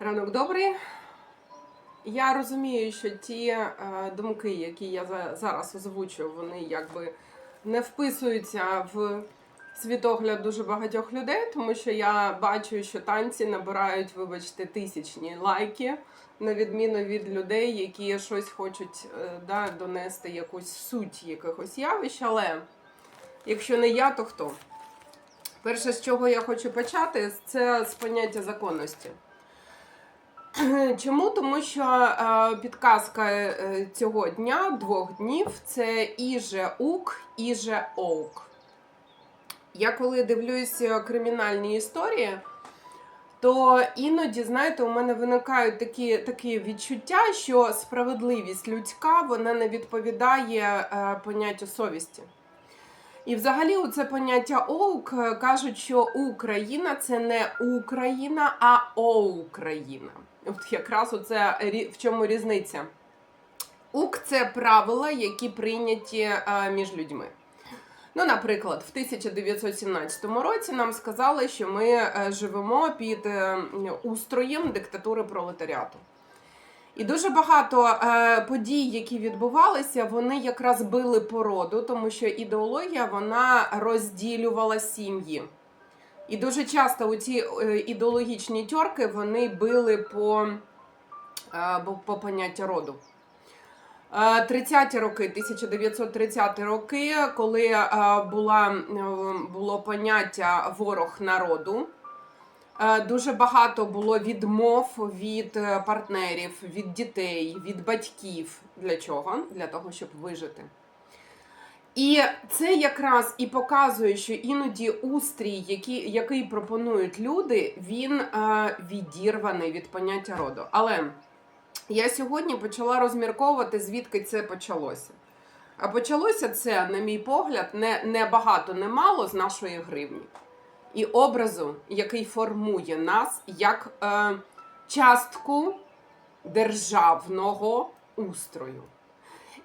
Ранок добрий. Я розумію, що ті е, думки, які я за- зараз озвучую, вони якби не вписуються в світогляд дуже багатьох людей, тому що я бачу, що танці набирають, вибачте, тисячні лайки, на відміну від людей, які щось хочуть е, да, донести якусь суть якихось явищ. Але якщо не я, то хто? Перше, з чого я хочу почати, це з поняття законності. Чому? Тому що е, підказка е, цього дня, двох днів, це іже ук, іже оук. Я коли дивлюся кримінальні історії, то іноді, знаєте, у мене виникають такі, такі відчуття, що справедливість людська вона не відповідає е, поняттю совісті. І взагалі у це поняття оук е, кажуть, що Україна це не Україна, а Оукраїна. От якраз оце в чому різниця. УК це правила, які прийняті е, між людьми. Ну, наприклад, в 1917 році нам сказали, що ми е, живемо під е, устроєм диктатури пролетаріату. І дуже багато подій, які відбувалися, вони якраз били породу, тому що ідеологія вона розділювала сім'ї. І дуже часто у ці е, ідеологічні тьорки вони били по, е, по поняття роду. Е, 30-ті роки, 1930 ті роки, коли е, була, е, було поняття ворог народу. Е, Дуже багато було відмов від е, партнерів, від дітей, від батьків. Для чого? Для того, щоб вижити. І це якраз і показує, що іноді устрій, який, який пропонують люди, він е, відірваний від поняття роду. Але я сьогодні почала розмірковувати, звідки це почалося. А почалося це, на мій погляд, не, не багато, не мало з нашої гривні. І образу, який формує нас як е, частку державного устрою.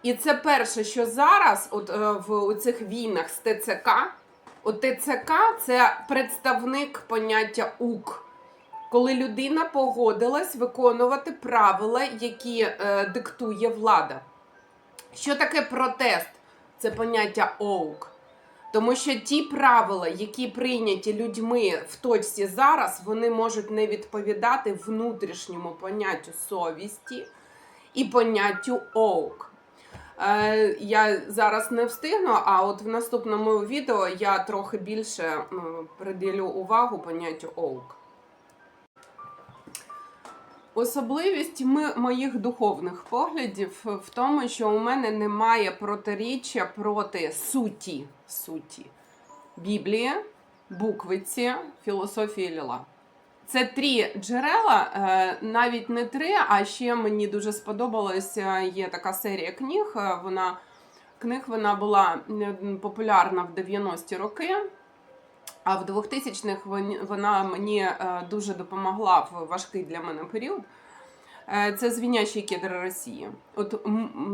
І це перше, що зараз, от е, в цих війнах з ТЦК, от ТЦК це представник поняття УК, коли людина погодилась виконувати правила, які е, диктує влада. Що таке протест? Це поняття ОУК. Тому що ті правила, які прийняті людьми в точці зараз, вони можуть не відповідати внутрішньому поняттю совісті і поняттю ОУК. Е, я зараз не встигну, а от в наступному відео я трохи більше приділю увагу поняттю ОУК. Особливість моїх духовних поглядів в тому, що у мене немає протиріччя проти суті, суті Біблії, буквиці, філософії Ліла. Це три джерела, е, навіть не три, а ще мені дуже сподобалася. Є така серія книг. е, Вона книг вона була популярна в 90-ті роки. А в 2000-х вона мені е, дуже допомогла в важкий для мене період. Е, Це звінящий кедр Росії. От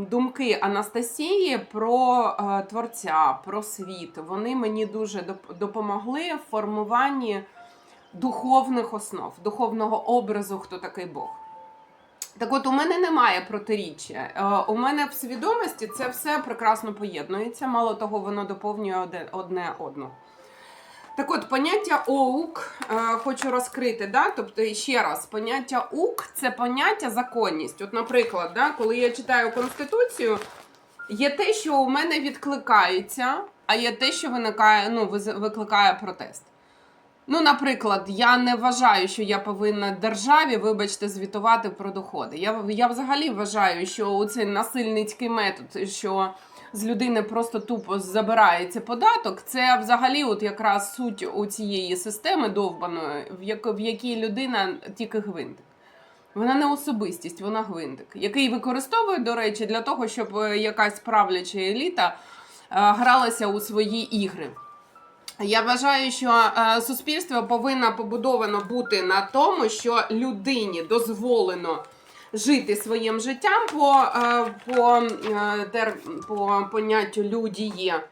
думки Анастасії про е, творця, про світ, вони мені дуже допомогли в формуванні духовних основ, духовного образу, хто такий Бог. Так от у мене немає протиріччя. Е, У мене в свідомості це все прекрасно поєднується. Мало того, воно доповнює одне одну. Так от, поняття ОУК е, хочу розкрити. Да? Тобто, ще раз, поняття УК це поняття законність. От, наприклад, да, коли я читаю Конституцію, є те, що у мене відкликається, а є те, що виникає, ну, викликає протест. Ну, наприклад, я не вважаю, що я повинна державі, вибачте, звітувати про доходи. Я, я взагалі вважаю, що цей насильницький метод, що з людини просто тупо забирається податок, це взагалі от якраз суть у цієї системи довбаної, в, як, в якій людина тільки гвинтик. Вона не особистість, вона гвинтик, який використовує, до речі, для того, щоб е, якась правляча еліта е, гралася у свої ігри. Я вважаю, що е, суспільство повинно побудовано бути на тому, що людині дозволено жити своїм життям по, е, по, е, по поняттю людіє.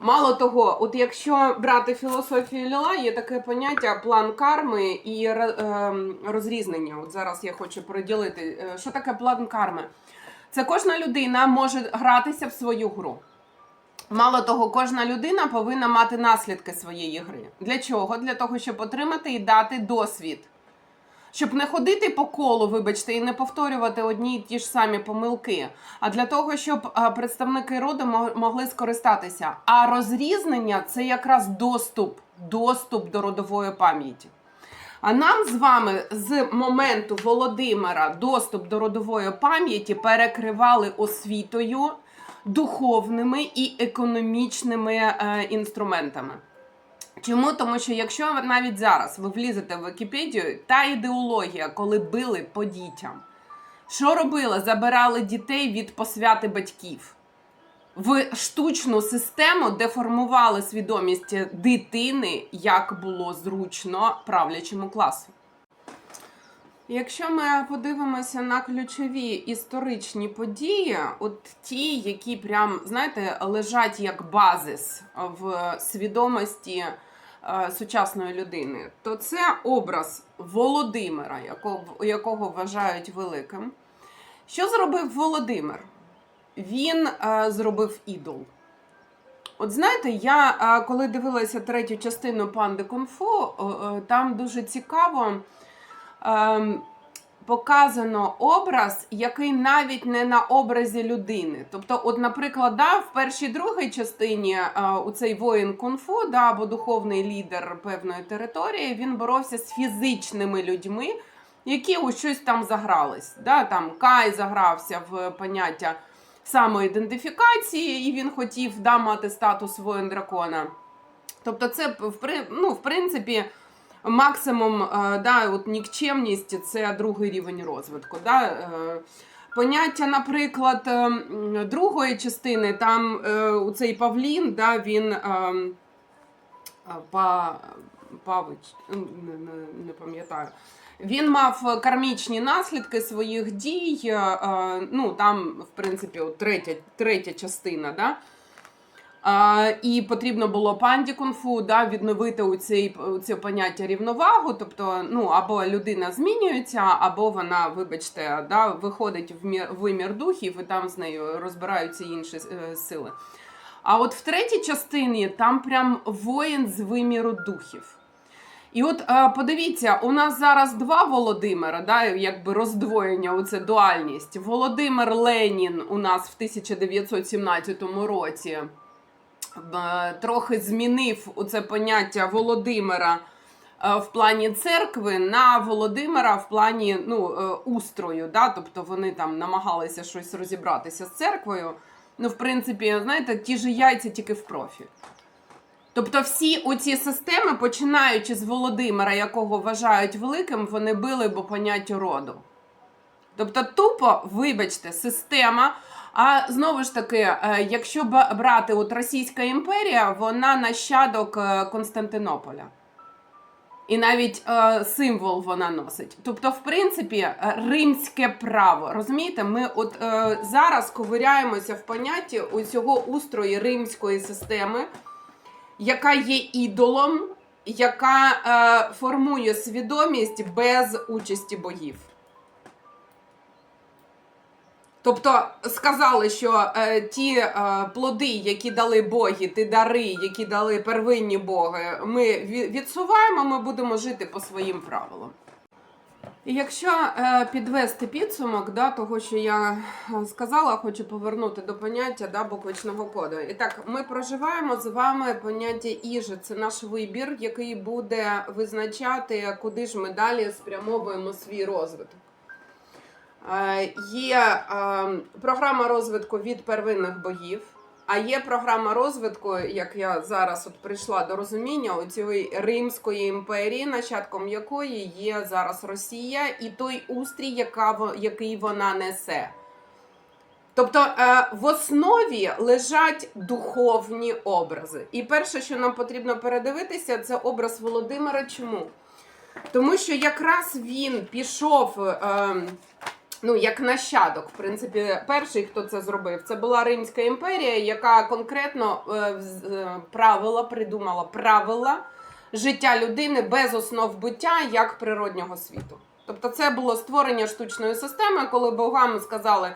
Мало того, от якщо брати філософію Ліла, є таке поняття план карми і розрізнення. От зараз я хочу приділити, що таке план карми. Це кожна людина може гратися в свою гру. Мало того, кожна людина повинна мати наслідки своєї гри. Для чого? Для того, щоб отримати і дати досвід. Щоб не ходити по колу, вибачте, і не повторювати одні й ті ж самі помилки, а для того, щоб представники роду могли скористатися. А розрізнення це якраз доступ, доступ до родової пам'яті. А нам з вами з моменту Володимира доступ до родової пам'яті перекривали освітою, духовними і економічними е, інструментами. Чому? Тому що якщо навіть зараз ви влізете в Вікіпедію, та ідеологія, коли били по дітям, що робили? Забирали дітей від посвяти батьків. В штучну систему деформували свідомість дитини, як було зручно правлячому класу. Якщо ми подивимося на ключові історичні події, от ті, які прям, знаєте, лежать як базис в свідомості е, сучасної людини, то це образ Володимира, якого, якого вважають великим. Що зробив Володимир? Він е, зробив ідол. От знаєте, я е, коли дивилася третю частину панди Кунг-фу, там дуже цікаво показано образ, який навіть не на образі людини. Тобто, от, наприклад, да, в першій другій частині е, у цей воїн кунг-фу, да, або духовний лідер певної території, він боровся з фізичними людьми, які у щось там загрались. Да, там Кай загрався в поняття самоідентифікації, і він хотів да, мати статус воїн дракона. Тобто, це в ну, в принципі. Максимум е, да, от нікчемність це другий рівень розвитку. Да? Е, Поняття, наприклад, другої частини, там е, у цей Павлін, да, він па, Павич, не, пам'ятаю. Він мав кармічні наслідки своїх дій. Ну, там, в принципі, третя, третя частина. Да? А, і потрібно було панді кунг-фу да, відновити у цей, у це поняття рівновагу. Тобто, ну, або людина змінюється, або вона, вибачте, да, виходить в мір, вимір духів, і там з нею розбираються інші е, сили. А от в третій частині там прям воїн з виміру духів. І от е, подивіться, у нас зараз два Володимира, да, якби роздвоєння, оце дуальність. Володимир Ленін у нас в 1917 році трохи змінив це поняття Володимира е, в плані церкви на Володимира в плані ну, е, устрою. Да? Тобто вони там намагалися щось розібратися з церквою. Ну, в принципі, знаєте, ті ж яйця тільки в профіль. Тобто всі оці системи, починаючи з Володимира, якого вважають великим, вони били по поняттю роду. Тобто, тупо, вибачте, система. А знову ж таки, е, якщо брати от Російська імперія, вона нащадок е, Константинополя. І навіть е, символ вона носить. Тобто, в принципі, е, римське право. Розумієте, ми от е, зараз ковиряємося в понятті усього устрою римської системи, яка є ідолом, яка е, формує свідомість без участі богів. Тобто сказали, що е, ті е, плоди, які дали боги, ті дари, які дали первинні боги, ми відсуваємо, ми будемо жити по своїм правилам. І Якщо е, підвести підсумок да, того, що я е, сказала, хочу повернути до поняття да, буквичного коду. І так, ми проживаємо з вами поняття іжи. Це наш вибір, який буде визначати, куди ж ми далі спрямовуємо свій розвиток. Е, Є е, програма розвитку від первинних богів, а є програма розвитку, як я зараз от прийшла до розуміння у цієї Римської імперії, нащадком якої є зараз Росія, і той устрій, яка, який вона несе. Тобто е, в основі лежать духовні образи. І перше, що нам потрібно передивитися, це образ Володимира. Чому? Тому що якраз він пішов. Ну, як нащадок. В принципі, перший, хто це зробив, це була Римська імперія, яка конкретно е, е, правила, придумала правила життя людини без основ буття як природнього світу. Тобто, це було створення штучної системи, коли богам сказали.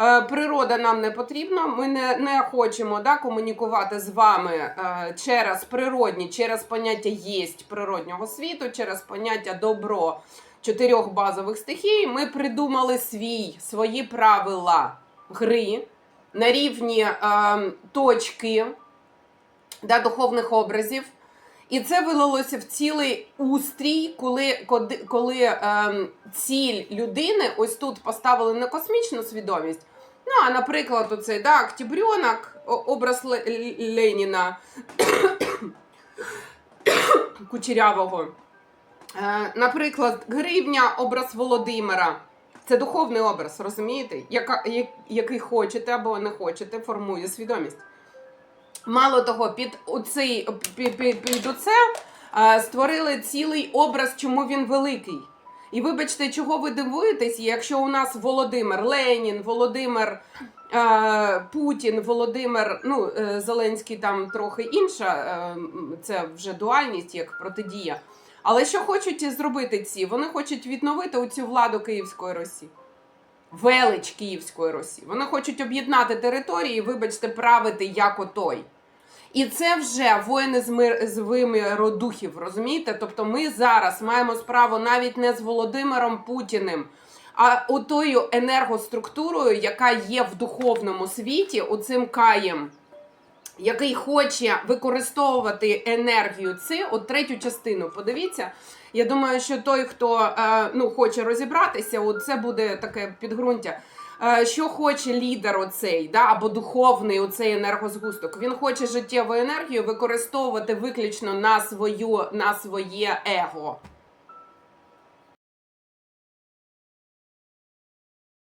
«Е, Природа нам не потрібна, ми не, не хочемо да, комунікувати з вами е, через природні, через поняття єсть природнього світу, через поняття добро чотирьох базових стихій. Ми придумали свій, свої правила гри на рівні е, точки да, духовних образів. І це вилилося в цілий устрій, коли, коли, ем, ціль людини ось тут поставили не космічну свідомість. Ну, а наприклад, оцей да, Октябрьонок, образ Леніна Кучерявого. Е, наприклад, гривня, образ Володимира. Це духовний образ, розумієте? Яка, я- який хочете або не хочете, формує свідомість. Мало того, під оцей під, під, під оце е, створили цілий образ, чому він великий. І вибачте, чого ви дивуєтесь, якщо у нас Володимир Ленін, Володимир е, Путін, Володимир, ну Зеленський там трохи інша, е, це вже дуальність як протидія. Але що хочуть зробити ці? Вони хочуть відновити оцю владу Київської Росі. Велич Київської Росі. Вони хочуть об'єднати території, вибачте, правити як отой. І це вже воїни з, мир, з виміру духів, розумієте? Тобто ми зараз маємо справу навіть не з Володимиром Путіним, а отою енергоструктурою, яка є в духовному світі, оцим каєм, який хоче використовувати енергію ци, от третю частину. Подивіться. Я думаю, що той, хто е, ну, хоче розібратися, от це буде таке підґрунтя. Е, що хоче лідер оцей, да, або духовний оцей енергозгусток? Він хоче життєву енергію використовувати виключно на свою на своє его.